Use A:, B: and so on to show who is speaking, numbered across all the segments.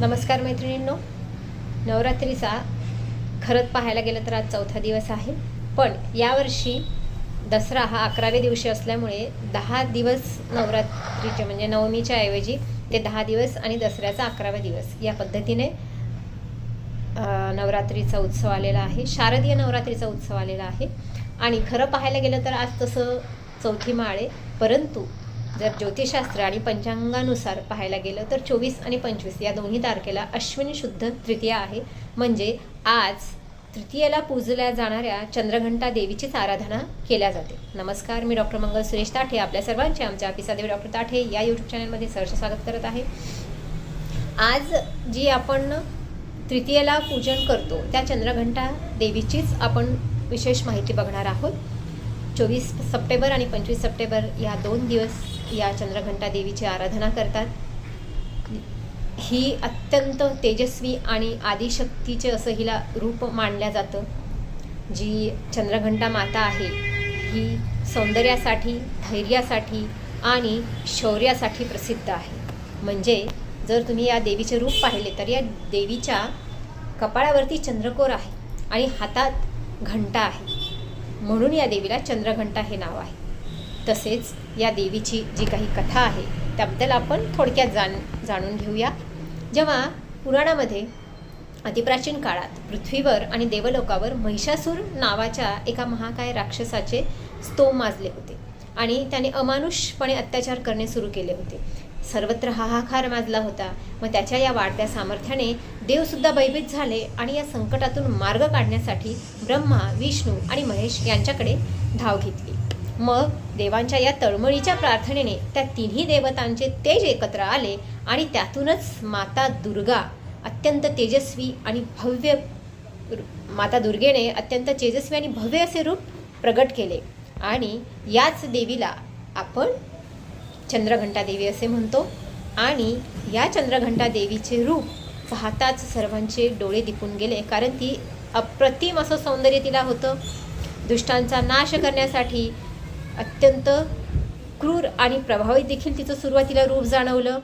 A: नमस्कार मैत्रिणींनो. नवरात्रीचा खरंच पाहायला गेलं तर आज चौथा दिवस आहे. पण यावर्षी दसरा हा अकराव्या दिवशी असल्यामुळे दहा दिवस नवरात्रीचे म्हणजे नवमीच्या ऐवजी ते दहा दिवस आणि दसऱ्याचा अकरावा दिवस या पद्धतीने नवरात्रीचा उत्सव आलेला आहे. शारदीय नवरात्रीचा उत्सव आलेला आहे. आणि खरं पाहायला गेलं तर आज तसं चौथी माळे परंतु जर ज्योतिषशास्त्र आणि पंचांगानुसार पाहायला गेलं तर चोवीस आणि पंचवीस या दोन्ही तारखेला अश्विनी शुद्ध तृतीया आहे. म्हणजे आज तृतीयेला पूजल्या जाणाऱ्या चंद्रघंटा देवीचीच आराधना केल्या जाते. नमस्कार मी डॉक्टर मंगल सुरेश ताठे. आपल्या सर्वांचे आमच्या पिसादेवी डॉक्टर ताठे या यूट्यूब चॅनलमध्ये सहर्ष स्वागत करत आहे. आज जी आपण तृतीयेला पूजन करतो त्या चंद्रघंटा देवीचीच आपण विशेष माहिती बघणार आहोत. चोवीस सप्टेंबर आणि पंचवीस सप्टेंबर या दोन दिवस या चंद्रघंटा देवीची आराधना करतात. ही अत्यंत तेजस्वी आणि आदिशक्तीचे असं हिला रूप मानलं जातं. जी चंद्रघंटा माता आहे ही सौंदर्यासाठी धैर्यासाठी आणि शौर्यासाठी प्रसिद्ध आहे. म्हणजे जर तुम्ही या देवीचे रूप पाहिले तर या देवीच्या कपाळावरती चंद्रकोर आहे आणि हातात घंटा आहे. म्हणून या देवीला चंद्रघंटा हे नाव आहे. तसेच या देवीची जी काही कथा आहे त्याबद्दल आपण थोडक्यात जाण जाणून घेऊया. जेव्हा पुराणामध्ये अतिप्राचीन काळात पृथ्वीवर आणि देवलोकावर महिषासूर नावाच्या एका महाकाय राक्षसाचे स्तोम माजले होते आणि त्याने अमानुषपणे अत्याचार करणे सुरू केले होते. सर्वत्र हाहाकार माजला होता. मग त्याच्या या वाढत्या सामर्थ्याने देवसुद्धा भयभीत झाले आणि या संकटातून मार्ग काढण्यासाठी ब्रह्मा विष्णू आणि महेश यांच्याकडे धाव घेतली. मग देवांच्या या तळमळीच्या प्रार्थनेने त्या तिन्ही देवतांचे तेज एकत्र आले आणि त्यातूनच माता दुर्गा अत्यंत तेजस्वी आणि भव्य माता दुर्गेने अत्यंत तेजस्वी आणि भव्य असे रूप प्रगट केले. आणि याच देवीला आपण चंद्रघंटा देवी असे म्हणतो. आणि या चंद्रघंटा देवीचे रूप पाहताच सर्वांचे डोळे दिपून गेले कारण ती अप्रतिम असं सौंदर्य तिला होतं. दुष्टांचा नाश करण्यासाठी अत्यंत क्रूर आणि प्रभावित देखील तिचं सुरुवातीला रूप जाणवलं.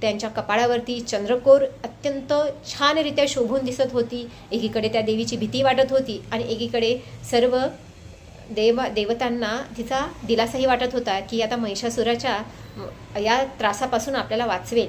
A: त्यांच्या कपाळावरती चंद्रकोर अत्यंत छानरित्या शोभून दिसत होती. एकीकडे त्या देवीची भीती वाटत होती आणि एकीकडे सर्व देव देवतांना तिचा दिलासाही वाटत होता की आता महिषासुराच्या या त्रासापासून आपल्याला वाचवेल.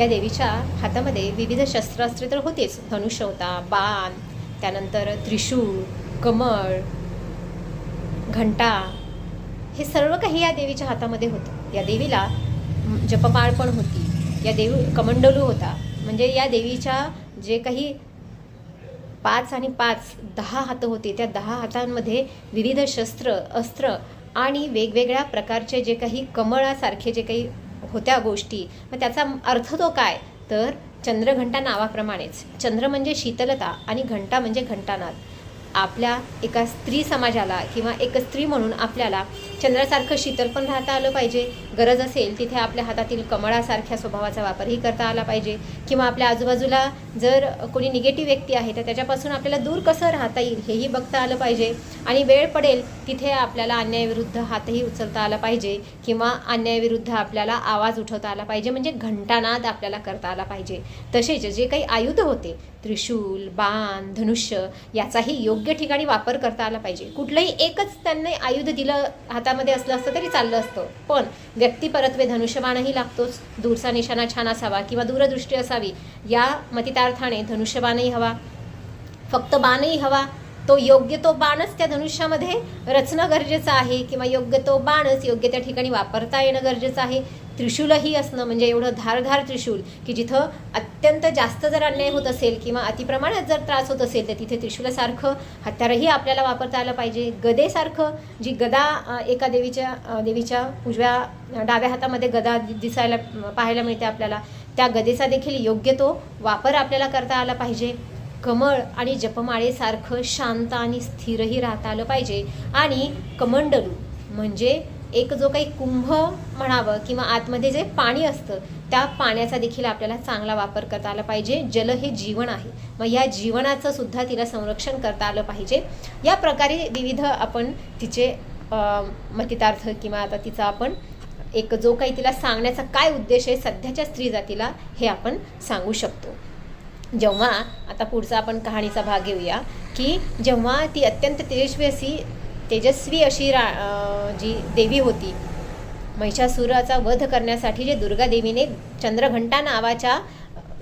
A: या देवीच्या हातामध्ये विविध शस्त्रास्त्रे तर होतेच. धनुष्य होता बाण त्यानंतर त्रिशूळ कमळ घंटा हे सर्व काही या देवीच्या हातामध्ये होतं. या देवीला जपमाळ पण होती. या देवी कमंडलू होता. म्हणजे या देवीच्या जे काही पाच आणि पाच दहा हातं होते त्या दहा हातांमध्ये विविध शस्त्र अस्त्र आणि वेगवेगळ्या प्रकारचे जे काही कमळासारखे जे काही होत्या गोष्टी मग त्याचा अर्थ तो काय? तर चंद्रघंटा नावाप्रमाणेच. चंद्र म्हणजे शीतलता आणि घंटा म्हणजे घंटानाद. आपल्या एका स्त्री समाजाला किंवा एक स्त्री म्हणून आपल्याला चंद्रासारखं शीतल पण राहता आलं पाहिजे. गरज असेल तिथे आपल्या हातातील कमळासारख्या स्वभावाचा वापरही करता आला पाहिजे. किंवा आपल्या आजूबाजूला जर कोणी निगेटिव्ह व्यक्ती आहे तर त्याच्यापासून आपल्याला दूर कसं राहता येईल हेही बघता आलं पाहिजे. आणि वेळ पडेल तिथे आपल्याला अन्यायाविरुद्ध हातही उचलता आला पाहिजे. किंवा अन्यायाविरुद्ध आपल्याला आवाज उठवता आला पाहिजे. म्हणजे घंटानाद आपल्याला करता आला पाहिजे. तसेच जे काही आयुध होते त्रिशूल बाण धनुष्य याचाही योग्य ठिकाणी वापर करता आला पाहिजे. कुठलंही एकच त्यांनी आयुध दिलं हातामध्ये असलं असतं तरी चाललं असतं. पण व्यक्तिपरत्वे धनुष्यबाणही लागतोच. दूरचा निशाणा छान असावा किंवा दूरदृष्टी असावी या मतितार्थाने धनुष्यबाणही हवा. फक्त बाणही हवा. तो योग्य तो बाणच त्या धनुष्यामध्ये रचणं गरजेचं आहे किंवा योग्य तो बाणच योग्य त्या ठिकाणी वापरता येणं गरजेचं आहे. त्रिशूलही असणं म्हणजे एवढं धारधार त्रिशूल की जिथं अत्यंत जास्त जर अन्याय होत असेल किंवा अतिप्रमाणात जर त्रास होत असेल तर तिथे त्रिशूलासारखं हत्यारही आपल्याला वापरता आलं पाहिजे. गदेसारखं जी गदा एका देवीच्या देवीच्या उजव्या डाव्या हातामध्ये गदा दिसायला पाहायला मिळते आपल्याला त्या गदेचा देखील योग्य तो वापर आपल्याला करता आला पाहिजे. कमळ आणि जपमाळेसारखं शांत आणि स्थिरही राहता आलं पाहिजे. आणि कमंडलू म्हणजे एक जो काही कुंभ म्हणावं किंवा आतमध्ये जे पाणी असतं त्या पाण्याचा देखील आपल्याला चांगला वापर करता आला पाहिजे. जल हे जीवन आहे. मग या जीवनाचं सुद्धा तिला संरक्षण करता आलं पाहिजे. या प्रकारे विविध आपण तिचे मतितार्थ किंवा आता तिचा आपण एक जो काही तिला सांगण्याचा काय उद्देश आहे सध्याच्या स्त्री जातीला हे आपण सांगू शकतो. जेव्हा आता पुढचा आपण कहाणीचा भाग घेऊया की जेव्हा ती अत्यंत तेजस्वी अशी तेजस्वी अशी रा जी देवी होती महिषासुराचा वध करण्यासाठी जे दुर्गा देवीने चंद्रघंटा नावाच्या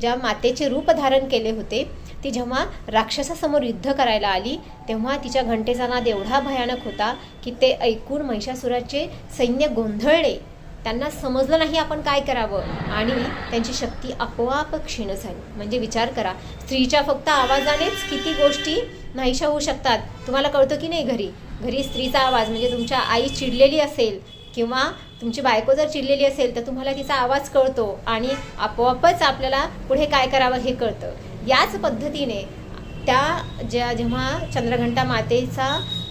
A: ज्या मातेचे रूप धारण केले होते ती जेव्हा राक्षसासमोर युद्ध करायला आली तेव्हा तिच्या घंटेचा नाद एवढा भयानक होता की ते ऐकून महिषासुराचे सैन्य गोंधळले. त्यांना समजलं नाही आपण काय करावं आणि त्यांची शक्ती आपोआप क्षीण झाली. म्हणजे विचार करा स्त्रीच्या फक्त आवाजानेच किती गोष्टी नाहीशा होऊ शकतात तुम्हाला कळतं की नाही घरी? घरी स्त्रीचा आवाज म्हणजे तुमच्या आई चिडलेली असेल किंवा तुमची बायको जर चिडलेली असेल तर तुम्हाला तिचा आवाज कळतो आणि आपोआपच आपल्याला पुढे काय करावं हे कळतं. याच पद्धतीने त्या ज्या जेव्हा चंद्रघंटा मातेचा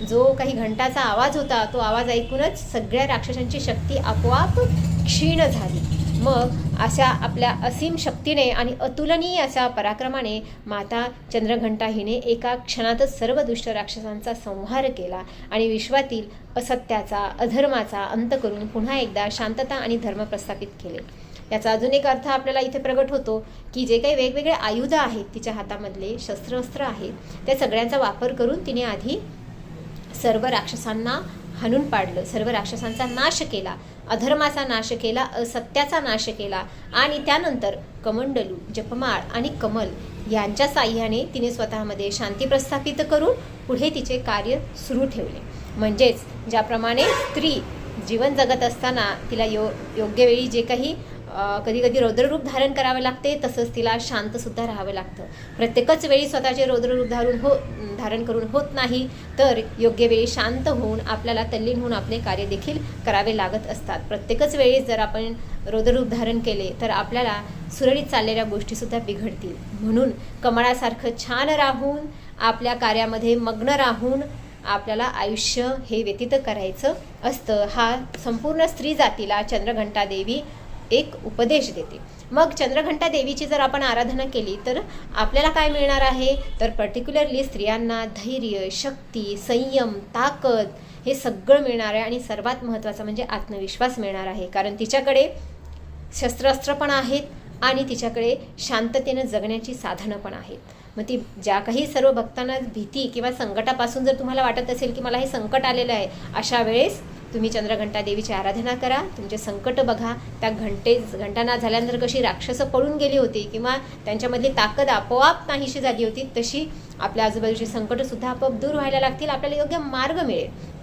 A: जो काही घंटाचा आवाज होता तो आवाज ऐकूनच सगळ्या राक्षसांची शक्ती आपोआप क्षीण झाली. मग अशा आपल्या असीम शक्तीने आणि अतुलनीय अशा पराक्रमाने माता चंद्रघंटा हिने एका क्षणातच सर्व दुष्ट राक्षसांचा संहार केला आणि विश्वातील असत्याचा अधर्माचा अंत करून पुन्हा एकदा शांतता आणि धर्म प्रस्थापित केले. याचा अजून एक अर्थ आपल्याला इथे प्रगट होतो की जे काही वेगवेगळे आयुध आहेत तिच्या हातामधले शस्त्रअस्त्र आहेत त्या सगळ्यांचा वापर करून तिने आधी सर्व राक्षसांना हाणून पाडलं सर्व राक्षसांचा नाश केला. अधर्माचा नाश केला असत्याचा नाश केला आणि त्यानंतर कमंडलू जपमाळ आणि कमल यांच्या साह्याने तिने स्वतःमध्ये शांती प्रस्थापित करून पुढे तिचे कार्य सुरू ठेवले. म्हणजेच ज्याप्रमाणे स्त्री जीवन जगत असताना तिला यो योग्य वेळी जे काही कधी कधी रौद्ररूप धारण करावे लागते तसंच तिला शांतसुद्धा राहावं लागतं. प्रत्येकच वेळी स्वतःचे रौद्ररूप धारून हो धारण करून होत नाही तर योग्य वेळी शांत होऊन आपल्याला तल्लीन होऊन आपले कार्य देखील करावे लागत असतात. प्रत्येकच वेळी जर आपण रौद्ररूप धारण केले तर आपल्याला सुरळीत चाललेल्या गोष्टीसुद्धा बिघडतील. म्हणून कमळासारखं छान राहून आपल्या कार्यामध्ये मग्न राहून आपल्याला आयुष्य हे व्यतीत करायचं असतं. हा संपूर्ण स्त्री जातीला चंद्रघंटा देवी एक उपदेश देते. मग चंद्रघंटा देवीची जर आपण आराधना केली तर आपल्याला काय मिळणार आहे? तर पर्टिक्युलरली स्त्रियांना धैर्य शक्ती संयम ताकद हे सगळं मिळणार आहे आणि सर्वात महत्त्वाचं म्हणजे आत्मविश्वास मिळणार आहे. कारण तिच्याकडे शस्त्रास्त्र पण आहेत आणि तिच्याकडे शांततेनं जगण्याची साधनं पण आहेत. मग ती ज्या काही सर्व भक्तांना भीती किंवा संकटापासून जर तुम्हाला वाटत असेल की मला हे संकट आलेलं आहे अशा वेळेस तुम्ही चंद्रघंटा देवीची आराधना करा तुमचे संकट बघा. त्या घंटे घंटाना झाल्यानंतर कशी राक्षसं पळून गेली होती किंवा त्यांच्यामधली ताकद आपोआप नाहीशी झाली होती तशी आपल्या आजूबाजूची संकटसुद्धा आपोआप दूर व्हायला लागतील आपल्याला योग्य मार्ग मिळेल.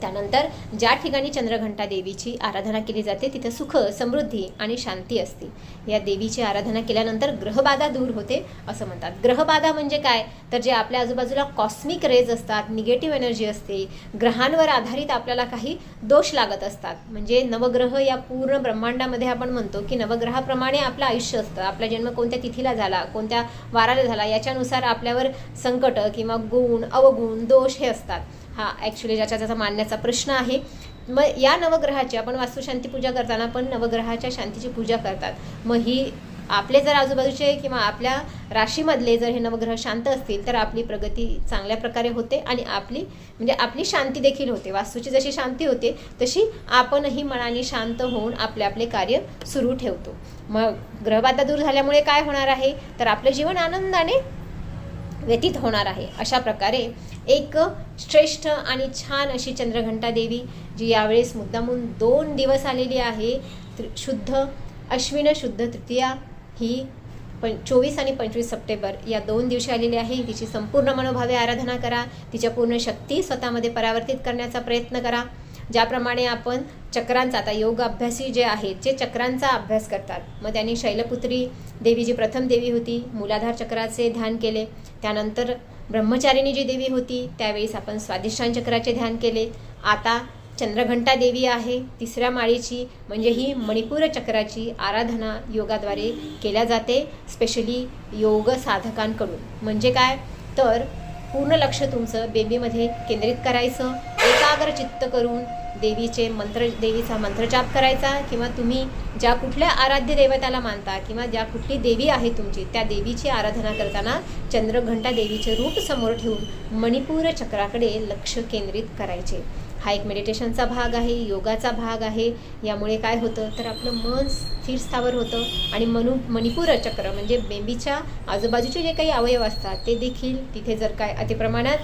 A: त्यानंतर ज्या ठिकाणी चंद्रघंटा देवीची आराधना केली जाते तिथे सुख समृद्धी आणि शांती असते. या देवीची आराधना केल्यानंतर ग्रहबाधा दूर होते असं म्हणतात. ग्रहबाधा म्हणजे काय? तर जे आपल्या आजूबाजूला कॉस्मिक रेज असतात निगेटिव्ह एनर्जी असते ग्रहांवर आधारित आपल्याला काही दोष लागत असतात. म्हणजे नवग्रह या पूर्ण ब्रह्मांडामध्ये आपण म्हणतो की नवग्रहाप्रमाणे आपलं आयुष्य असतं. आपला जन्म कोणत्या तिथीला झाला कोणत्या वाराला झाला याच्यानुसार आपल्यावर संकट किंवा गुण अवगुण दोष हे असतात. हा ॲक्च्युली ज्याच्या त्याचा मानण्याचा प्रश्न आहे. मग या नवग्रहाची आपण वास्तुशांती पूजा करताना पण नवग्रहाच्या शांतीची पूजा करतात. मग ही आपले जर आजूबाजूचे किंवा आपल्या राशीमधले जर हे नवग्रह शांत असतील तर आपली प्रगती चांगल्या प्रकारे होते आणि आपली म्हणजे आपली शांती देखील होते. वास्तूची जशी शांती होते तशी आपणही मनाने शांत होऊन आपले आपले कार्य सुरू ठेवतो. मग ग्रहबाधा दूर झाल्यामुळे काय होणार आहे? तर आपलं जीवन आनंदाने व्यतीत होणार आहे. अशा प्रकारे एक श्रेष्ठ आणि छान अशी चंद्रघंटा देवी जी यावेळेस मुद्दामून दोन दिवस आलेली आहे शुद्ध अश्विन शुद्ध तृतीया ही पण चोवीस आणि पंचवीस सप्टेंबर या दोन दिवशी आलेली आहे. तिची संपूर्ण मनोभावे आराधना करा. तिच्या पूर्ण शक्ती स्वतःमध्ये परावर्तित करण्याचा प्रयत्न करा. ज्याप्रमाणे आपण चक्रांचा आता योग अभ्यासी जे आहेत जे चक्रांचा अभ्यास करतात. मग त्यांनी शैलपुत्री देवी जी प्रथम देवी होती मूलाधार चक्राचे ध्यान केले. त्यानंतर ब्रह्मचारिणी जी देवी होती त्यावेळेस आपण स्वाधिष्ठान चक्राचे ध्यान केले. आता चंद्रघंटा देवी आहे तिसऱ्या माळीची म्हणजे ही मणिपूर चक्राची आराधना योगाद्वारे केल्या जाते स्पेशली योग साधकांकडून. म्हणजे काय? तर पूर्ण लक्ष तुमचं बेबीमध्ये केंद्रित करायचं एकाग्र चित्त करून देवीचे मंत्र देवीचा मंत्रजाप करायचा किंवा तुम्ही ज्या कुठल्या आराध्य देवताला मानता किंवा ज्या कुठली देवी आहे तुमची त्या देवीची आराधना करताना चंद्रघंटा देवीचे रूप समोर ठेवून मणिपूर चक्राकडे लक्ष केंद्रित करायचे. हा एक मेडिटेशनचा भाग आहे योगाचा भाग आहे. यामुळे काय होतं? तर आपलं मन स्थिर स्थावर होतं आणि मनु मणिपूर चक्र म्हणजे बेंबीच्या आजूबाजूचे जे काही अवयव असतात ते देखील तिथे जर काय अतिप्रमाणात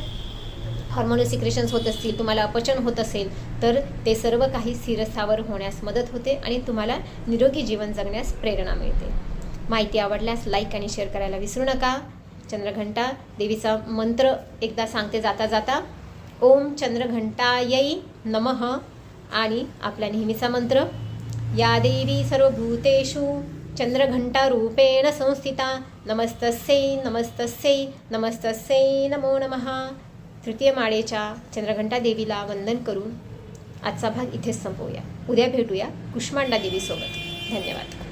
A: हॉर्मोनल सिक्रेशन्स होत असतील तुम्हाला अपचन होत असेल तर ते सर्व काही स्थिरस्थावर होण्यास मदत होते आणि तुम्हाला निरोगी जीवन जगण्यास प्रेरणा मिळते. माहिती आवडल्यास लाईक आणि शेअर करायला विसरू नका. चंद्रघंटा देवीचा मंत्र एकदा सांगते जाता जाता. ओम चंद्रघंटायै नमः आणि आपला नेहमीचा मंत्र या देवी सर्वभूतेषु चंद्रघंटारूपेण संस्थिता. नमस्तस्यै नमस्तस्यै नमस्तस्यै नमो नमः. तृतीय माळेच्या चंद्रघंटा देवीला वंदन करून आजचा भाग इथेच संपवूया. उद्या भेटूया कुष्मांडा देवीसोबत धन्यवाद.